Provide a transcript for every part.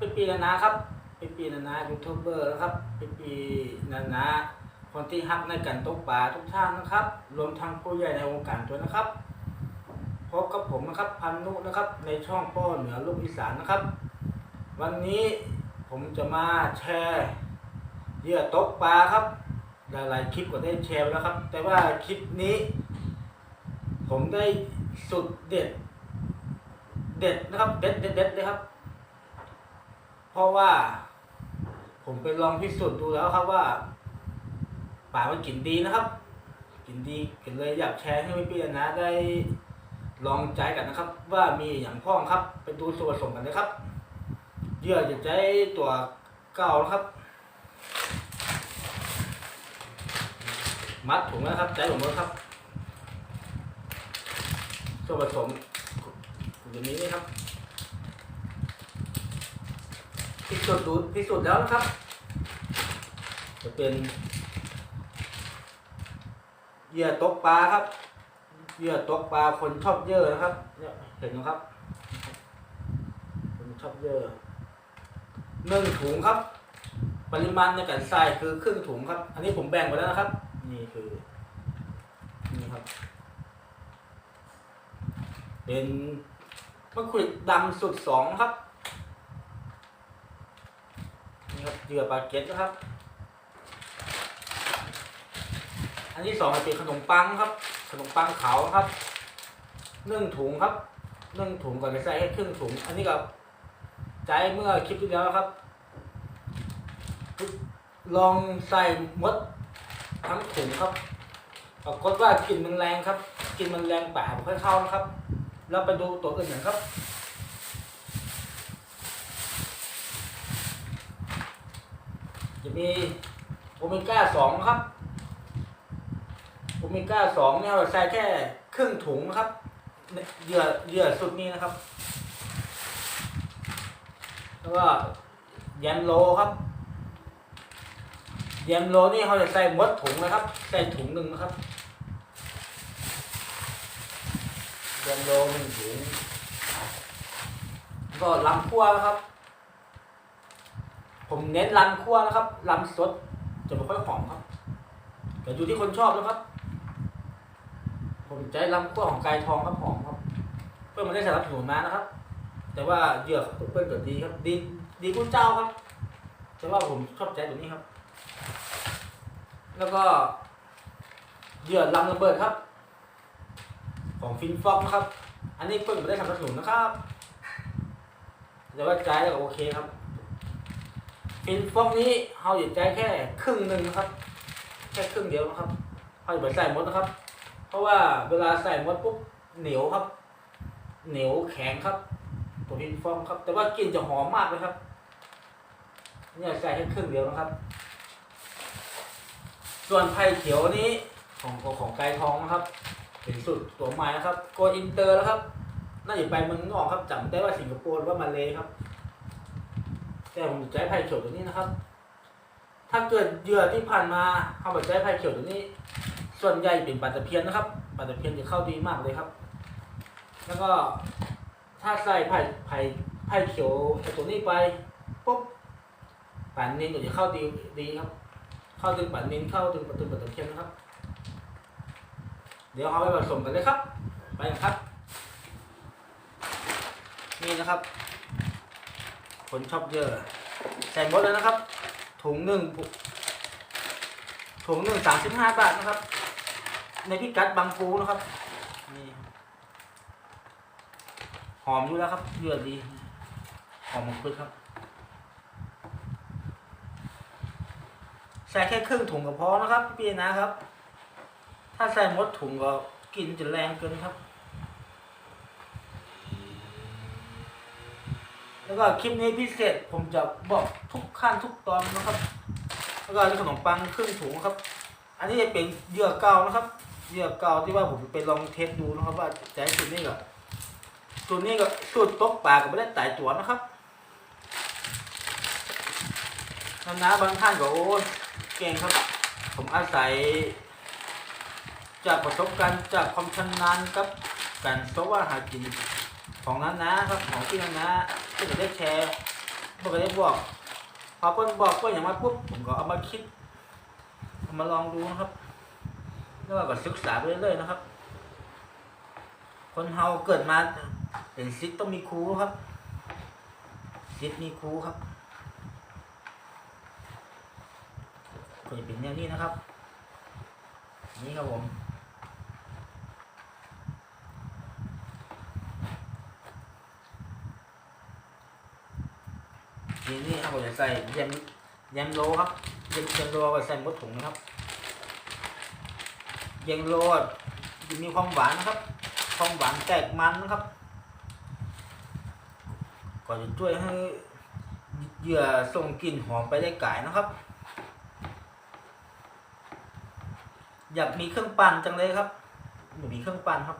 ป็นปีนานาครับเป็นปีนานายูทูบเบอร์นะครับเป็นปีนานาคนที่ฮักในการตกปลาทุกท่านนะครับ รวมทั้งผู้ใหญ่ในวงการด้วยนะครับ พบกับผมนะครับพันนุนะครับ ในช่องป้อเหนือลูกอีสานนะครับ วันนี้ผมจะมาแชร์เหยื่อตกปลาครับ หลายๆคลิปก็ได้แชร์แล้วครับ แต่ว่าคลิปนี้ ผมได้สุดเด็ด เด็ดนะครับ เด็ดเด็ดเด็ดเลยครับ เพราะว่า ผมไปลองพิสูจน์ดูแล้วครับว่า ป่ามันกลิ่นดีนะครับกลิ่นดีก็เลยอยากแชร์ให้พี่ๆนะได้ลองใจกันนะครับ ว่ามีอย่างพ้องครับ ไปดูส่วนผสมกันเลยครับเยื่อจะใช้ตัวเก่านะครับ มัดถุงนะครับใจผมเลยครับส่วนผสมอย่างนี้นะครับ พิสูจน์ดูพิสูจน์แล้วนะครับ จะเป็นเหยื่อตกปลาครับเหยื่อตกปลาคนชอบเยอะนะครับเนี่ยเห็นไหมครับ คนชอบเยอะหนึ่งถุงครับ ปริมาณในการใส่คือครึ่งถุงครับ อันนี้ผมแบ่งไปแล้วนะครับ นี่คือนี่ครับ เป็นมะขูดดำสุดสองครับ ครับเหยื่อปลาเก็ตนะครับ อันที่สองเป็นขนมปังครับ ขนมปังขาวครับนึ่งถุงครับนึ่งถุงก่อนจะใส่ให้ครึ่งถุง อันนี้ก็ใจเมื่อคลิปที่แล้วครับ ลองใส่มดทั้งถุงครับปรากฏว่ากลิ่นมันแรงครับกลิ่นมันแรงป่าไม่ค่อยเข้านะครับ เราไปดูตัวอื่นกันครับ จะ มีโอเมก้าสองครับ โอเมก้าสองเนี่ยเราใส่แค่ครึ่งถุงนะครับ เหยื่อเหยื่อสุดนี้นะครับ แล้วก็แยมโลครับแยมโลนี่เขาจะใส่หมดถุงนะครับ ใส่ถุงหนึ่งนะครับแยมโลหนึ่งถุงก็ลำคั่วนะครับ ผมเน้นลำคั่วนะครับลำสดจะไม่ค่อยหอมครับแต่อยู่ที่คนชอบนะครับ ผมใจลำคั่วของไก่ทองครับหอมครับ เพื่อนมันได้สนับสนุนมานะครับ แต่ว่าเหยื่อเพื่อนก็ดีครับ ดีดีกุ้เจ้าครับ แต่ว่าผมชอบใจตัวนี้ครับ แล้วก็เหยื่อลำระเบิดครับ ของฟินฟอกนะครับ อันนี้เพื่อนไม่ได้สนับสนุนนะครับ แต่ว่าใจก็โอเคครับ ฟินฟอกนี้เราหยุดใจแค่ครึ่งหนึ่งนะครับ แค่ครึ่งเดียวนะครับเราอย่าไปใส่หมดนะครับ เพราะว่าเวลาใส่หมดปุ๊บเหนียวครับ เหนียวแข็งครับตัวฟินฟอกครับ แต่ว่ากลิ่นจะหอมมากเลยครับเนี่ยใส่แค่ครึ่งเดียวนะครับ ส่วนไผ่เขียวนี้ของของของไก่ทองนะครับเป็นสุดตัวใหม่นะครับโกอินเตอร์แล้วครับ น่าจะไปเมืองนอกครับจำได้ว่าสิงคโปร์หรือว่ามาเลครับ แต่ผมจะใช้ไผ่เขียวตัวนี้นะครับ ถ้าเกิดเหยื่อที่ผ่านมาเขาบอกใช้ไผ่เขียวตัวนี้ ส่วนใหญ่เป็นปลาตะเพียนนะครับปลาตะเพียนจะเข้าดีมากเลยครับ แล้วก็ถ้าใส่ไผ่ไผ่ไผ่เขียวตัวนี้ไปปุ๊บปลานินจะเข้าดีดีครับ เข้าถึงปลานินเข้าถึงปลาตึงปลาตะเพียนนะครับ เดี๋ยวเอาไปผสมกันเลยครับ ไปกันครับ นี่นะครับ คนชอบเยอะใส่หมดเลยนะครับ ถุงหนึ่งถุงหนึ่งสามสิบห้าบาทนะครับ ในพิกัดบางปูนะครับนี่หอมอยู่แล้วครับเยอะดีหอมมังคุดครับใส่แค่ครึ่งถุงก็พอนะครับพี่นะครับ ถ้าใส่หมดถุงก็กลิ่นจะแรงเกินครับ แล้วก็คลิปนี้พิเศษผมจะบอกทุกขั้นทุกตอนนะครับ แล้วก็ขนมปังครึ่งถุงครับ อันนี้จะเป็นเยื่อเก่านะครับเยื่อเก่าที่ว่าผมไปลองเทสดูนะครับ ว่าจะให้สูตรนี้กับสูตรนี้กับสูตรตกปลากับไม่ได้ตายตัวนะครับนานาบางท่านก็โอ้เก่งครับ ผมอาศัย จากประสบการณ์จากความชำนาญกับการสว่าหากินของนั้นนะครับของที่นั้นนะ ที่จะได้แชร์บอกก็ได้บอกพอเพิ่นบอกเพิ่นอย่างมาปุ๊บผมก็เอามาคิดเอามาลองดูนะครับ แล้วก็ศึกษาไปเรื่อยๆนะครับ คนเฮาเกิดมาเป็นซิทต้องมีครูครับซิทมีครูครับก็จะเป็นแนวนี้นะครับ นี่ครับผม นี่นี่ครับผมจะใส่ยำยำโลครับยำยำโลก็ใส่หมดถุงนะครับยำโลมีความหวานนะครับ ความหวานแตกมันนะครับก็จะช่วยให้เหยื่อส่งกลิ่นหอมไปได้ไก่นะครับ อยากมีเครื่องปั่นจังเลยครับอยากมีเครื่องปั่นครับ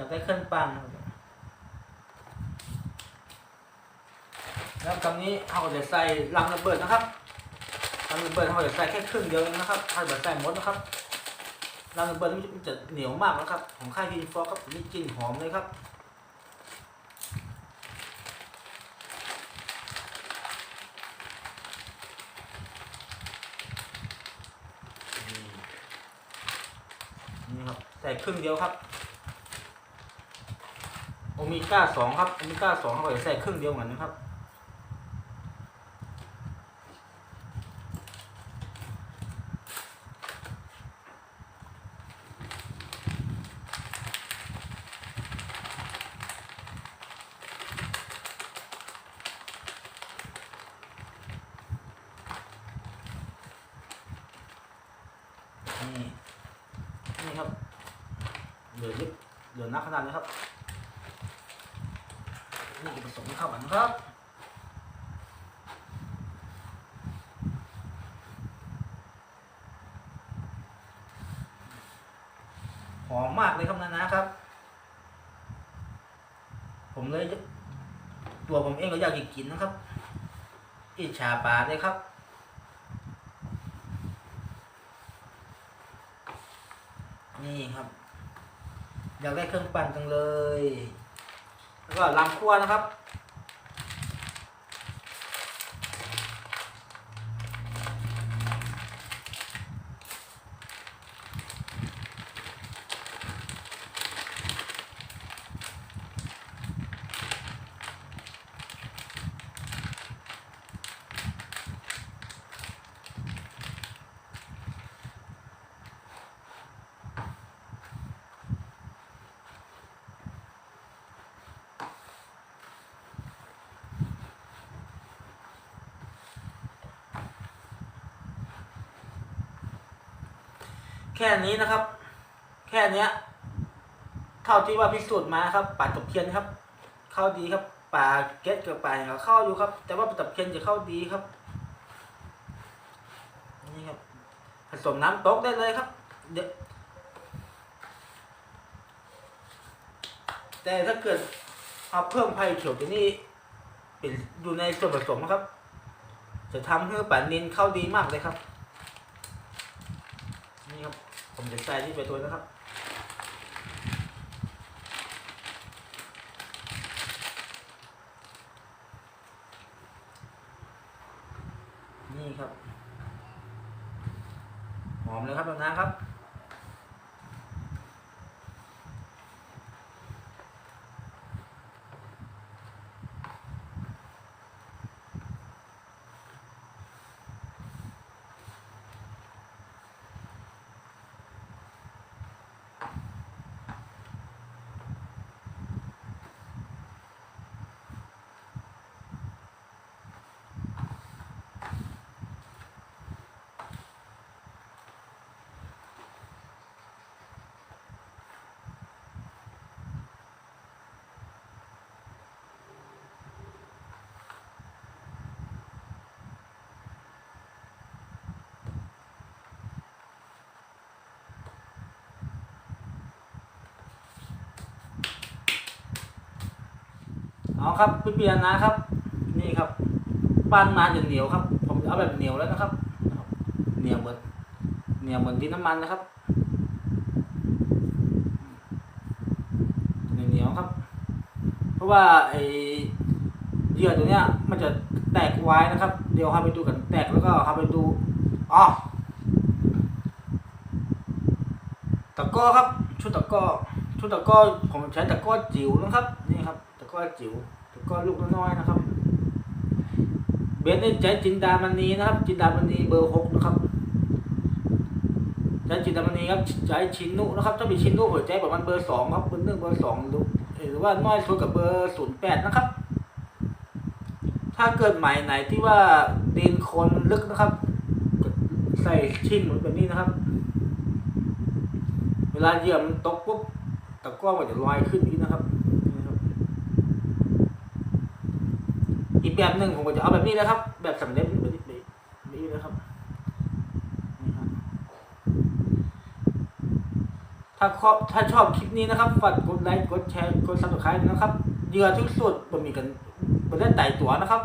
อยากได้เครื่องปั่นแล้วคำนี้เราจะใส่ลังระเบิดนะครับลังระเบิดเราจะใส่แค่ครึ่งเดียวเองนะครับเราจะใส่หมดนะครับลังระเบิดมันจะเหนียวมากนะครับ ของค่ายพีนฟอครับมีกลิ่นหอมเลยครับนี่ครับใส่ครึ่งเดียวครับ มีก้าสองครับโอเมก้าสองเขาจะใส่ครึ่งเดียวเหมือนนะครับ นี่ นี่ครับ เหลือเยอะเหลือนักขนาดนี้ครับ นี่จะผสมเข้ากันครับหอมมากเลยครับนานะครับ ผมเลย ตัวผมเองก็อยากกินนะครับอิจฉาปลาเลยครับนี่ครับ อยากได้เครื่องปั่นจังเลย แล้วก็ลำคั่วนะครับ ค่นี้นะครับ แค่เนี้ย เท่าที่ว่าพิสูจน์มาครับป่าตะเพียนครับ เข้าดีครับป่าเก็ตกับป่าอย่างเงี้ยเข้าอยู่ครับ แต่ว่าป่าตะเพียนจะเข้าดีครับนี่ครับผสมน้ำตกได้เลยครับ เดี๋ยวแต่ถ้าเกิดเอาเพิ่มไผ่เขียวตัวนี้เป็นอยู่ในส่วนผสมนะครับ จะทำให้ป่านินเข้าดีมากเลยครับ ผมจะใส่ที่ไปตัวนะครับนี่ครับ หอมเลยครับแบบนั้นครับ เอาครับพี่ปีนนะครับ นี่ครับปั้นมาจนเหนียวครับ ผมเอาแบบเหนียวแล้วนะครับ เหนียวเหมือนเหนียวเหมือนดินน้ำมันนะครับเหนียวๆครับ เพราะว่าไอเหยื่อตัวเนี้ยมันจะแตกไว้นะครับ เดี๋ยวเราไปดูกันแตกแล้วก็เราไปดูอ๋อตะก้อครับ ชุดตะก้อชุดตะก้อผมใช้ตะก้อจิ๋วนะครับนี่ครับ ก้อจิ๋วตะก้อลูกน้อยนะครับ เบนซ์ใช้จินดามณีนะครับ จินดามณีเบอร์หกนะครับใช้จินดามณีครับใช้ชินนุนะครับถ้าเป็นชินนุหัวใจประมาณเบอร์สองครับเบอร์หนึ่งเบอร์สองหรือว่าน้อยสุดกับเบอร์ศูนย์แปดนะครับ ถ้าเกิดหมายไหนที่ว่าดินโคนลึกนะครับ ใส่ชิ้นเหมือนแบบนี้นะครับ เวลาเหยื่อมันตกปุ๊บตะกร้อมันจะลอยขึ้นนี้นะครับ อีกแบบหนึ่งผมก็จะเอาแบบนี้นะครับ แบบสำเร็จแบบนี้นะครับถ้าชอบถ้าชอบคลิปนี้นะครับฝากกดไลค์กดแชร์กดซับสไครต์นะครับเยื่อทุกส่วนบะมีกันบะได้ไต่ตัวนะครับ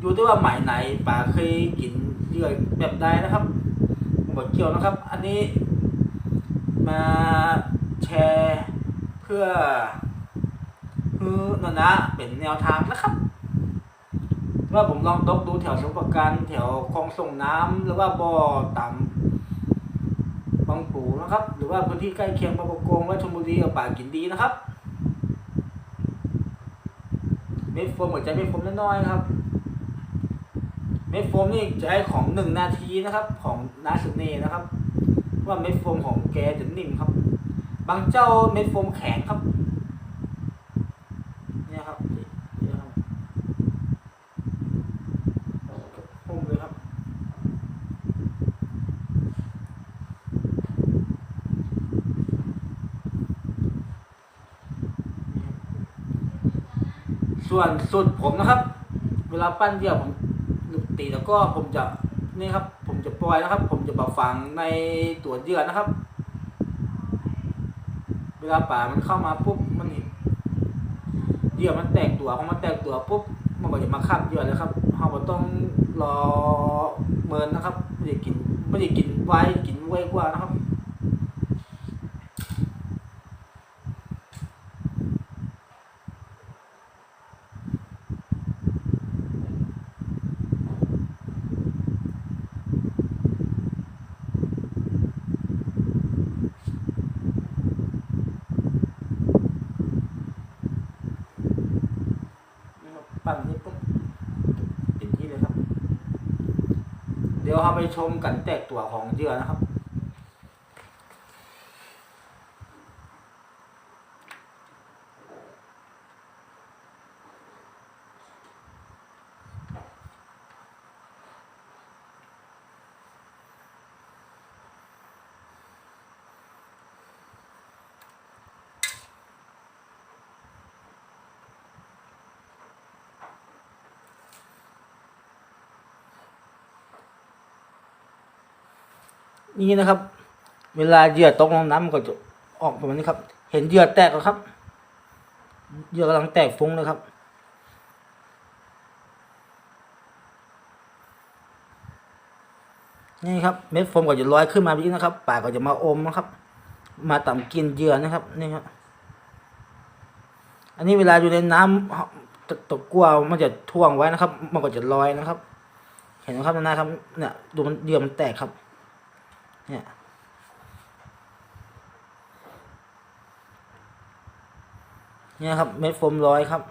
อยู่ที่ว่าหมายไหนป่าเคยกินเยื่อแบบใดนะครับผมบอกเกี่ยวนะครับ อันนี้มาแชร์เพื่อคือนั่นนะเป็นแนวทางนะครับ ว่าผมลองตกดูแถวสมุทรปราการแถวคลองส่งน้ำหรือว่าบ่อต่ำบางปูนะครับ หรือว่าพื้นที่ใกล้เคียงบางประกงและชลบุรีกับป่ากินดีนะครับเม็ดโฟมหัวใจเม็ดโฟมน้อยๆครับเม็ดโฟมนี่จะให้ของหนึ่งนาทีนะครับ ของนาสุเน่นะครับ ว่าเม็ดโฟมของแกจะนิ่มครับ บางเจ้าเม็ดโฟมแข็งครับ เนี่ยครับนี่นี่ครับพุ่มเลยครับ ส่วนสุดผมนะครับ เวลาปั้นเดี่ยวผมตีแล้วก็ผมจะนี่ครับ ผมจะปล่อยนะครับ ผมจะปะฝังในตัวเยื่อนะครับ เวลาป่ามันเข้ามาปุ๊บมันเห็นเยื่อมันแตกตัวพอมันแตกตัวปุ๊บมันก็จะมาคับเยื่อเลยครับเราต้องรอเมินนะครับไม่ได้กินไม่ได้กินไว้กินไวกว่านะครับ ปั้นนี่ปุ๊บเป็นที่เลยครับ เดี๋ยวเราไปชมกันแตกตัวของเหยื่อนะครับ นี่นะครับ เวลาเหยื่อตกลงน้ำมันก็จะออกประมาณนี้ครับ เห็นเหยื่อแตกแล้วครับเหยื่อกำลังแตกฟุ้งเลยครับนี่ครับเม็ดโฟมก็จะลอยขึ้นมาแบบนี้นะครับปากก็จะมาอมนะครับ มาต่ำกินเหยื่อนะครับนี่ครับอันนี้เวลาอยู่ในน้ำตตะกั่วมันจะท่วงไว้นะครับ มันก็จะลอยนะครับ เห็นไหมครับนะครับเนี่ยดูมันเหยื่อมันแตกครับ เนี่ยเนี่ยครับเม็ดโฟมร้อยครับ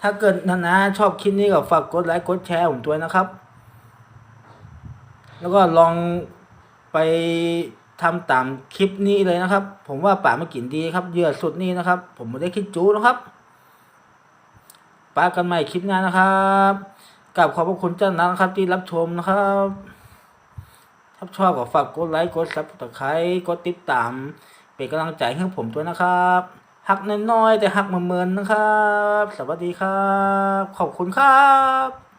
ถ้าเกิดนานาชอบคลิปนี้ก็ฝากกดไลค์กดแชร์ผมด้วยนะครับ แล้วก็ลองไปทำตามคลิปนี้เลยนะครับ ผมว่าป่ามากินดีครับเยื่อสุดนี้นะครับ ผมไม่ได้คิดจูนะครับปากันใหม่คลิปหน้านะครับกับขอบพระคุณเจ้านะครับที่รับชมนะครับ ถ้าชอบก็ฝากกดไลค์กดซับสไครต์กดติดตาม เป็นกำลังใจให้ผมด้วยนะครับหักน้อยๆแต่หักเหมือนๆนะครับ สวัสดีครับ ขอบคุณครับ